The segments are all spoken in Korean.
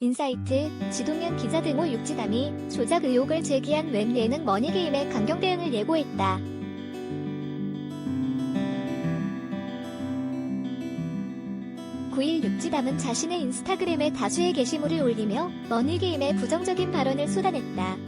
인사이트, 지동현 기자 등모 육지담이 조작 의혹을 제기한 웹 예능 머니게임의 강경 대응을 예고했다. (9일) 육지담은 자신의 인스타그램에 다수의 게시물을 올리며 머니게임에 부정적인 발언을 쏟아냈다.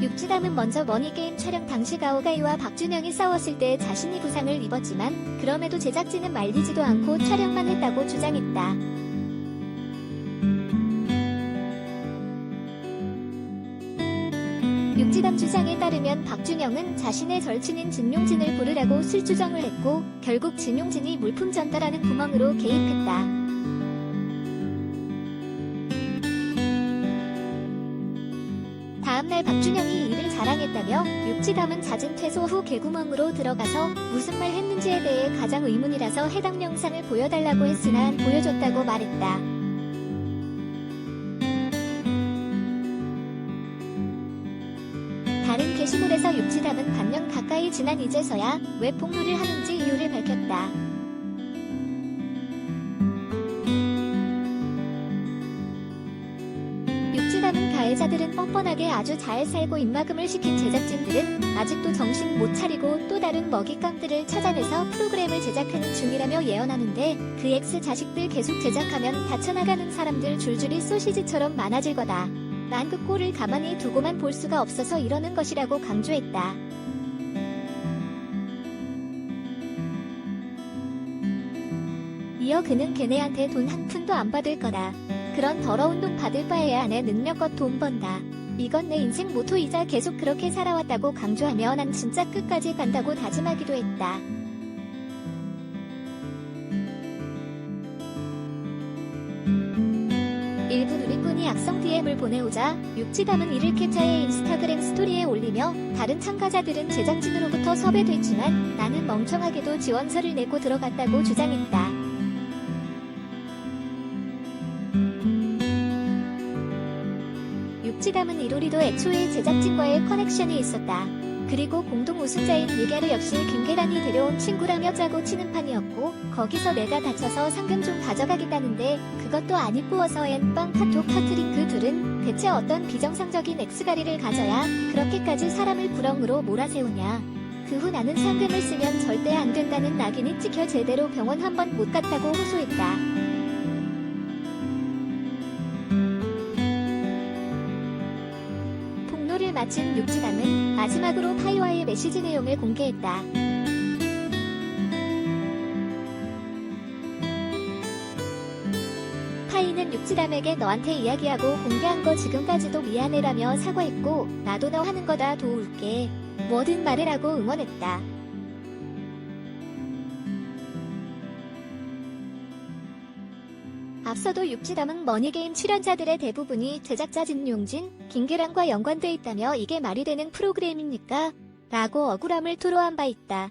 육지담은 먼저 머니게임 촬영 당시 가오가이와 박준영이 싸웠을 때 자신이 부상을 입었지만 그럼에도 제작진은 말리지도 않고 촬영만 했다고 주장했다. 육지담 주장에 따르면 박준영은 자신의 절친인 진용진을 부르라고 술주정을 했고 결국 진용진이 물품 전달하는 구멍으로 개입했다. 다음날 박준영이 이를 자랑했다며 육지담은 잦은 퇴소 후 개구멍으로 들어가서 무슨 말 했는지에 대해 가장 의문이라서 해당 영상을 보여달라고 했으나 보여줬다고 말했다. 다른 게시물에서 육지담은 반년 가까이 지난 이제서야 왜 폭로를 하는지 이유를 밝혔다. 가해자들은 뻔뻔하게 아주 잘 살고 입막음을 시킨 제작진들은 아직도 정신 못 차리고 또 다른 먹잇감들을 찾아내서 프로그램을 제작하는 중이라며 예언하는데 그 X 자식들 계속 제작하면 다쳐나가는 사람들 줄줄이 소시지처럼 많아질 거다. 난 그 꼴을 가만히 두고만 볼 수가 없어서 이러는 것이라고 강조했다. 이어 그는 걔네한테 돈 한 푼도 안 받을 거다. 그런 더러운 돈 받을 바에야 내 능력껏 돈 번다. 이건 내 인생 모토이자 계속 그렇게 살아왔다고 강조하며 난 진짜 끝까지 간다고 다짐하기도 했다. 일부 누리꾼이 악성 DM을 보내오자 육지담은 이를 캡처해 인스타그램 스토리에 올리며 다른 참가자들은 제작진으로부터 섭외됐지만 나는 멍청하게도 지원서를 내고 들어갔다고 주장했다. 육지담은 이로리도 애초에 제작진과의 커넥션이 있었다. 그리고 공동 우승자인 미게르 역시 김계란이 데려온 친구라며 짜고 치는 판이었고 거기서 내가 다쳐서 상금 좀 가져가겠다는데 그것도 안 이쁘어서 앤빵 카톡 터트린 그 둘은 대체 어떤 비정상적인 엑스가리를 가져야 그렇게까지 사람을 구렁으로 몰아세우냐. 그 후 나는 상금을 쓰면 절대 안 된다는 낙인이 찍혀 제대로 병원 한 번 못 갔다고 호소했다. 폭로를 마친 육지담은 마지막으로 파이와의 메시지 내용을 공개했다. 파이는 육지담에게 너한테 이야기하고 공개한 거 지금까지도 미안해라며 사과했고 나도 너 하는 거다 도울게. 뭐든 말해라고 응원했다. 앞서도 육지담은 머니게임 출연자들의 대부분이 제작자 진용진, 김계란과 연관돼 있다며 이게 말이 되는 프로그램입니까? 라고 억울함을 토로한 바 있다.